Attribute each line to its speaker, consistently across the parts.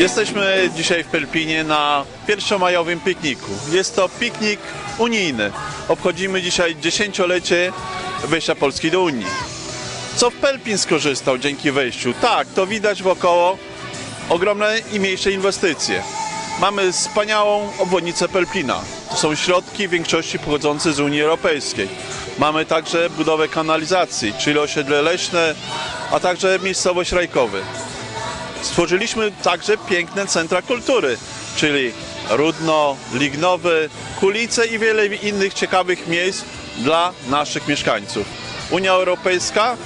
Speaker 1: Jesteśmy dzisiaj w Pelpinie na pierwszomajowym pikniku. Jest to piknik unijny. Obchodzimy dzisiaj dziesięciolecie wejścia Polski do Unii. Co w Pelpin skorzystał dzięki wejściu? Tak, to widać wokoło ogromne i mniejsze inwestycje. Mamy wspaniałą obwodnicę Pelpina. To są środki w większości pochodzące z Unii Europejskiej. Mamy także budowę kanalizacji, czyli osiedle leśne, a także miejscowość Rajkowy. Stworzyliśmy także piękne centra kultury, czyli Rudno, Lignowy, Kulice i wiele innych ciekawych miejsc dla naszych mieszkańców. Unia Europejska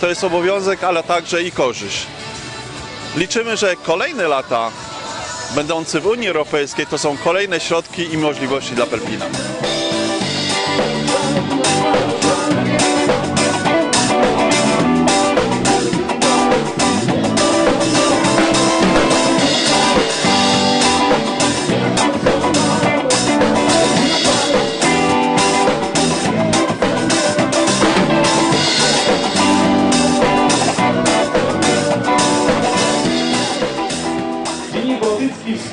Speaker 1: to jest obowiązek, ale także i korzyść. Liczymy, że kolejne lata będące w Unii Europejskiej to są kolejne środki i możliwości dla Pelpina.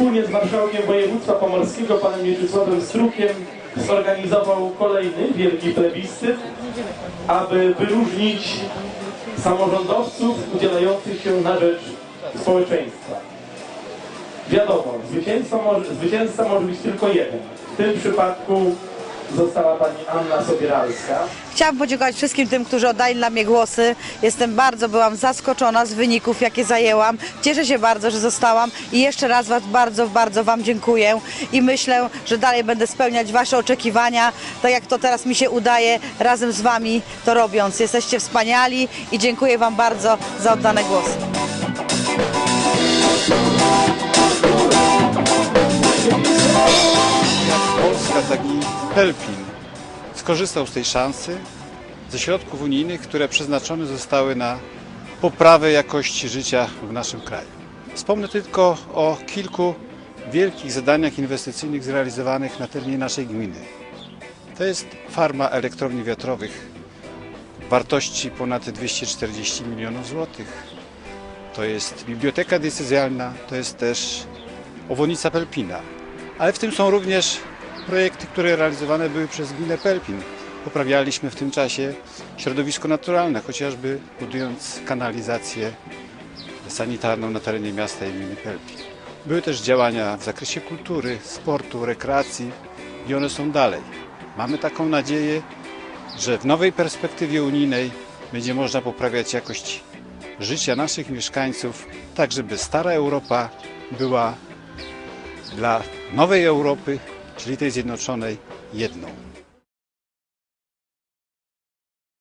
Speaker 2: Wspólnie z Marszałkiem Województwa Pomorskiego, panem Mieczysławem Strukiem, zorganizował kolejny wielki plebiscyt, aby wyróżnić samorządowców udzielających się na rzecz społeczeństwa. Wiadomo, zwycięzca może, zwycięzca może być tylko jeden. W tym przypadku została pani Anna Sobieralska.
Speaker 3: Chciałam podziękować wszystkim tym, którzy oddali dla mnie głosy. Jestem bardzo, byłam zaskoczona z wyników, jakie zajęłam. Cieszę się bardzo, że zostałam i jeszcze raz Was bardzo, bardzo Wam dziękuję i myślę, że dalej będę spełniać Wasze oczekiwania, tak jak to teraz mi się udaje, razem z Wami to robiąc. Jesteście wspaniali i dziękuję Wam bardzo za oddane głosy.
Speaker 4: Polska, tak i Pelpin skorzystał z tej szansy ze środków unijnych, które przeznaczone zostały na poprawę jakości życia w naszym kraju. Wspomnę tylko o kilku wielkich zadaniach inwestycyjnych zrealizowanych na terenie naszej gminy. To jest farma elektrowni wiatrowych wartości ponad 240 milionów złotych. To jest biblioteka decyzjalna, to jest też obwodnica Pelpina. Ale w tym są również projekty, które realizowane były przez gminę Pelpin. Poprawialiśmy w tym czasie środowisko naturalne, chociażby budując kanalizację sanitarną na terenie miasta i gminy Pelpin. Były też działania w zakresie kultury, sportu, rekreacji i one są dalej. Mamy taką nadzieję, że w nowej perspektywie unijnej będzie można poprawiać jakość życia naszych mieszkańców, tak żeby stara Europa była dla nowej Europy, czyli tej zjednoczonej, jedną.